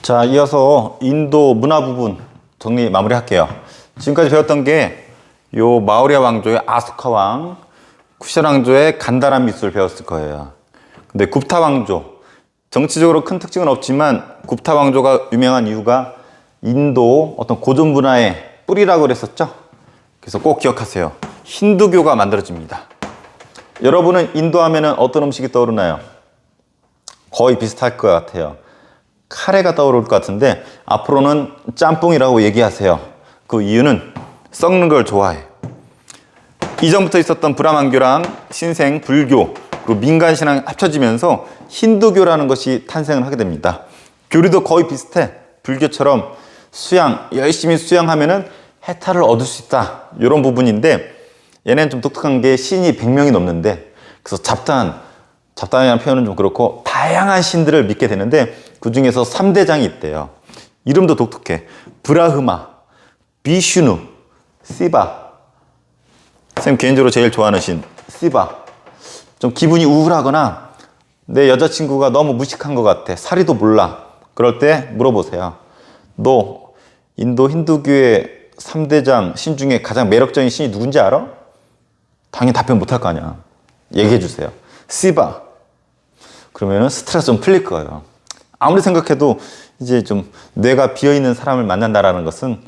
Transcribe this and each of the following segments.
자, 이어서 인도 문화 부분 정리 마무리할게요. 지금까지 배웠던 게 요 마우리아 왕조의 아수카 왕, 쿠션 왕조의 간다란 미술을 배웠을 거예요. 근데 굽타 왕조 정치적으로 큰 특징은 없지만 굽타 왕조가 유명한 이유가 인도 어떤 고전 문화의 뿌리라고 그랬었죠. 그래서 꼭 기억하세요. 힌두교가 만들어집니다. 여러분은 인도 하면은 어떤 음식이 떠오르나요? 거의 비슷할 것 같아요. 카레가 떠오를 것 같은데 앞으로는 짬뽕이라고 얘기하세요. 그 이유는 썩는 걸 좋아해. 이전부터 있었던 브라만교랑 신생, 불교, 그리고 민간 신앙이 합쳐지면서 힌두교라는 것이 탄생을 하게 됩니다. 교리도 거의 비슷해. 불교처럼 수양, 열심히 수양하면은 해탈을 얻을 수 있다. 이런 부분인데 얘네는 좀 독특한 게 신이 100명이 넘는데 그래서 잡다한 잡다한이라는 표현은 좀 그렇고 다양한 신들을 믿게 되는데 그 중에서 3대장이 있대요. 이름도 독특해. 브라흐마, 비슈누, 시바. 선생님 개인적으로 제일 좋아하는 신, 시바. 좀 기분이 우울하거나 내 여자친구가 너무 무식한 것 같아. 사리도 몰라. 그럴 때 물어보세요. 너 인도 힌두교의 3대장 신 중에 가장 매력적인 신이 누군지 알아? 당연히 답변 못할 거 아니야. 얘기해 주세요. 시바. 그러면은 스트레스 좀 풀릴 거예요. 아무리 생각해도 이제 좀 뇌가 비어있는 사람을 만난다라는 것은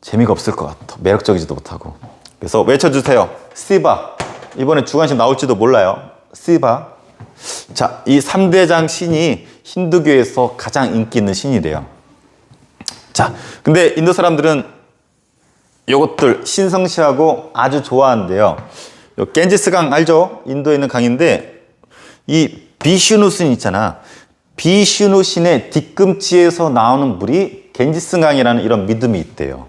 재미가 없을 것 같아. 매력적이지도 못하고. 그래서 외쳐주세요. 시바. 이번에 주관식 나올지도 몰라요. 시바. 자, 이 3대장 신이 힌두교에서 가장 인기 있는 신이래요. 자, 근데 인도 사람들은 요것들 신성시하고 아주 좋아한대요. 요 겐지스강 알죠? 인도에 있는 강인데 이 비슈누 신 있잖아. 비슈누 신의 뒤꿈치에서 나오는 물이 겐지스강이라는 이런 믿음이 있대요.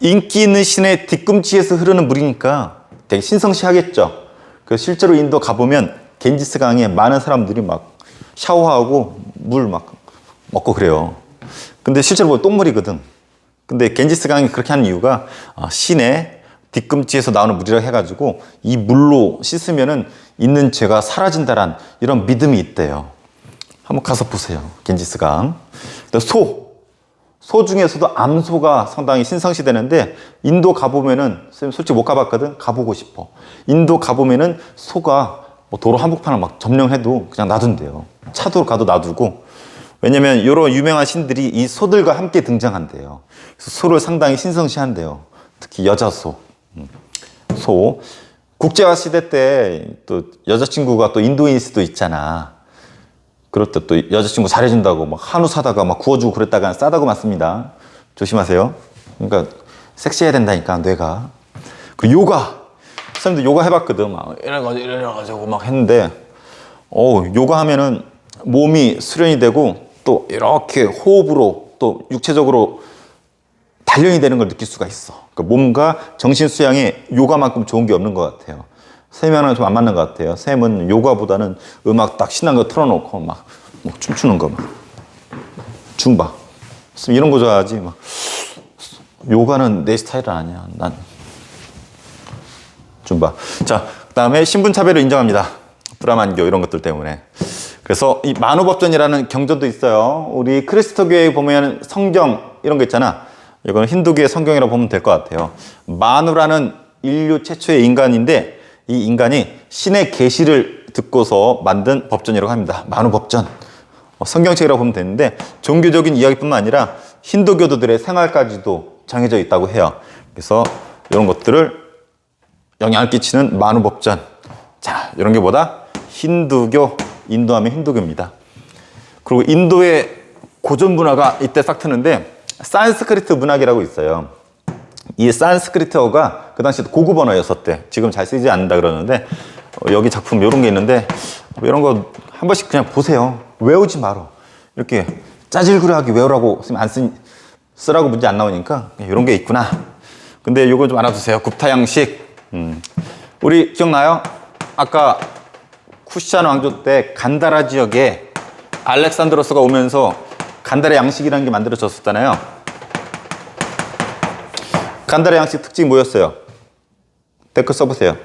인기 있는 신의 뒤꿈치에서 흐르는 물이니까 되게 신성시하겠죠. 그 실제로 인도 가보면 겐지스강에 많은 사람들이 막 샤워하고 물 막 먹고 그래요. 근데 실제로 보면 똥물이거든. 근데 겐지스강이 그렇게 하는 이유가 아, 신의 뒤꿈치에서 나오는 물이라고 해가지고 이 물로 씻으면은 있는 죄가 사라진다란 이런 믿음이 있대요. 한번 가서 보세요. 겐지스강. 또 소. 소 중에서도 암소가 상당히 신성시되는데 인도 가보면은 선생님 솔직히 못 가봤거든. 가보고 싶어. 인도 가보면은 소가 뭐 도로 한복판을 막 점령해도 그냥 놔둔대요. 차도 가도 놔두고 왜냐면 이런 유명한 신들이 이 소들과 함께 등장한대요. 그래서 소를 상당히 신성시한대요. 특히 여자 소. 음. 소. 국제화 시대 때 또 여자친구가 또 인도인일 수도 있잖아. 그럴 때 또 여자친구 잘해준다고 막 한우 사다가 막 구워주고 그랬다가 싸다고 맞습니다. 조심하세요. 그러니까 섹시해야 된다니까 뇌가. 그 요가. 선생님도 요가 해봤거든. 막 이래가지고 이래가지고 막 했는데, 어 요가 하면은 몸이 수련이 되고 또 이렇게 호흡으로 또 육체적으로 단련이 되는 걸 느낄 수가 있어. 그러니까 몸과 정신 수양에 요가만큼 좋은 게 없는 것 같아요. 쌤이랑은 좀안 맞는 것 같아요. 쌤은 요가보다는 음악 딱 신난 거 틀어놓고 막, 막 춤추는 거 막. 쌤 이런 거 좋아하지. 막. 요가는 내 스타일은 아니야. 난. 줌바. 자, 그 다음에 신분차별을 인정합니다. 브라만교 이런 것들 때문에. 그래서 이 만우법전이라는 경전도 있어요. 우리 크리스토교에 보면 성경 이런 거 있잖아. 이거는 힌두교의 성경이라고 보면 될 것 같아요. 마누라는 인류 최초의 인간인데 이 인간이 신의 계시를 듣고서 만든 법전이라고 합니다. 만우법전. 어, 성경책이라고 보면 되는데 종교적인 이야기뿐만 아니라 힌두교도들의 생활까지도 정해져 있다고 해요. 그래서 이런 것들을 영향을 끼치는 만우법전. 자, 이런 게 뭐다? 힌두교, 인도하면 힌두교입니다. 그리고 인도의 고전 문화가 이때 싹 트는데 산스크리트 문학이라고 있어요. 이 산스크리트어가 그 당시 고급 언어였었대. 지금 잘 쓰지 않는다 그러는데 어, 여기 작품 이런 게 있는데 뭐 이런 거 한 번씩 그냥 보세요. 외우지 말어. 이렇게 짜질구레하게 외우라고 쓰면 안 쓰, 쓰라고 문제 안 나오니까 이런 게 있구나. 근데 요거 좀 알아두세요. 굽타 양식. 음. 우리 기억나요? 아까 쿠시안 왕조 때 간다라 지역에 알렉산드로스가 오면서 간다라 양식이라는 게 만들어졌었잖아요. 간다라 양식 특징이 뭐였어요? 댓글 써보세요.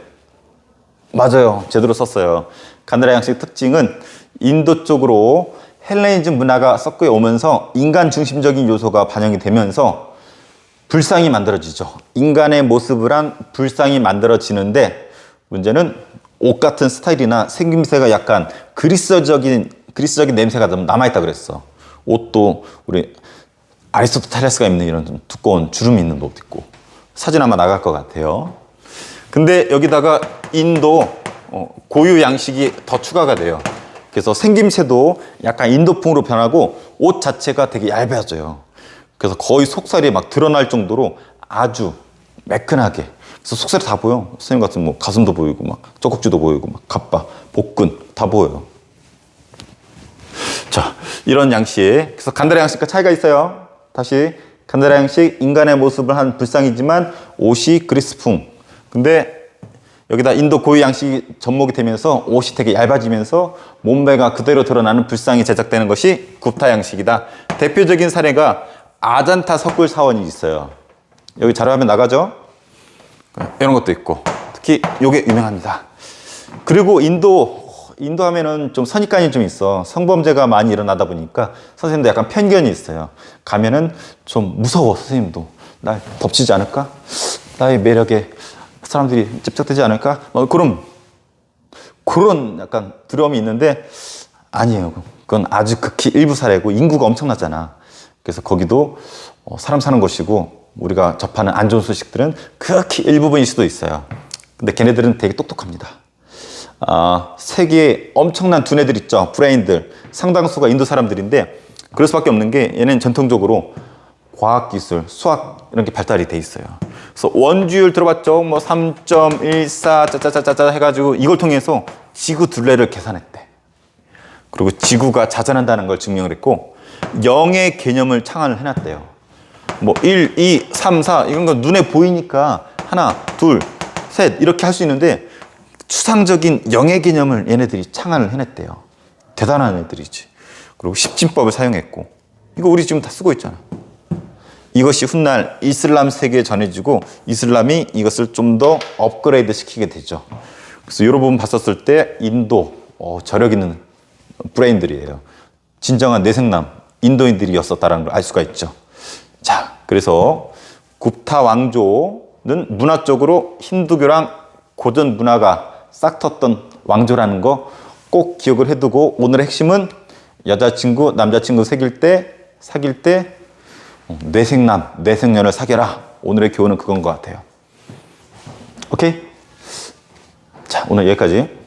맞아요. 제대로 썼어요. 간다라 양식 특징은 인도 쪽으로 헬레니즘 문화가 섞여 오면서 인간 중심적인 요소가 반영이 되면서 불상이 만들어지죠. 인간의 모습을 한 불상이 만들어지는데 문제는 옷 같은 스타일이나 생김새가 약간 그리스적인 그리스적인 냄새가 좀 남아 있다 그랬어. 옷도 우리 아리스토텔레스가 입는 이런 좀 두꺼운 주름 있는 옷 입고 사진 아마 나갈 것 같아요. 근데 여기다가 인도 어, 고유 양식이 더 추가가 돼요. 그래서 생김새도 약간 인도풍으로 변하고 옷 자체가 되게 얇아져요. 그래서 거의 속살이 막 드러날 정도로 아주 매끈하게. 그래서 속살이 다 보여. 선생님 같은 뭐 가슴도 보이고 막 젖꼭지도 보이고 막 갑바, 복근 다 보여요. 자, 이런 양식. 그래서 간다라 양식과 차이가 있어요. 다시 간다라 양식 인간의 모습을 한 불상이지만 옷이 그리스풍. 근데 여기다 인도 고유 양식이 접목이 되면서 옷이 되게 얇아지면서 몸매가 그대로 드러나는 불상이 제작되는 것이 굽타 양식이다. 대표적인 사례가 아잔타 석굴 사원이 있어요. 여기 자료화면 나가죠? 이런 것도 있고 특히 이게 유명합니다. 그리고 인도 인도 하면은 좀 선입관이 좀 있어. 성범죄가 많이 일어나다 보니까 선생님도 약간 편견이 있어요. 가면은 좀 무서워 선생님도 날 덮치지 않을까? 나의 매력에 사람들이 집착되지 않을까? 뭐 그런 그런 약간 두려움이 있는데 아니에요. 그건 아주 극히 일부 사례고 인구가 엄청나잖아. 그래서 거기도 어, 사람 사는 곳이고 우리가 접하는 안 좋은 소식들은 극히 일부분일 수도 있어요. 근데 걔네들은 되게 똑똑합니다. 아, 세계에 엄청난 두뇌들 있죠. 브레인들. 상당수가 인도 사람들인데 그럴 수밖에 없는 게 얘는 전통적으로 과학 기술, 수학 이런 게 발달이 돼 있어요. 그래서 원주율 들어봤죠? 뭐 3.14 짜짜짜짜짜 해 가지고 이걸 통해서 지구 둘레를 계산했대. 그리고 지구가 자전한다는 걸 증명을 했고 영의 개념을 창안을 해 놨대요. 뭐 1, 2, 3, 4 이런 거 눈에 보이니까 하나, 둘, 셋 이렇게 할 수 있는데 추상적인 영의 개념을 얘네들이 창안을 해냈대요. 대단한 애들이지. 그리고 십진법을 사용했고 이거 우리 지금 다 쓰고 있잖아. 이것이 훗날 이슬람 세계에 전해지고 이슬람이 이것을 좀 더 업그레이드 시키게 되죠. 그래서 이런 부분 봤었을 때 인도 어, 저력 있는 브레인들이에요. 진정한 내생남 인도인들이었었다는 걸 알 수가 있죠. 자, 그래서 굽타 왕조는 문화적으로 힌두교랑 고전 문화가 싹 텄던 왕조라는 거 꼭 기억을 해두고 오늘의 핵심은 여자친구, 남자친구 사귈 때 사귈 때 어, 뇌생남, 뇌생년을 사겨라. 오늘의 교훈은 그건 것 같아요. 오케이? 자, 오늘 여기까지.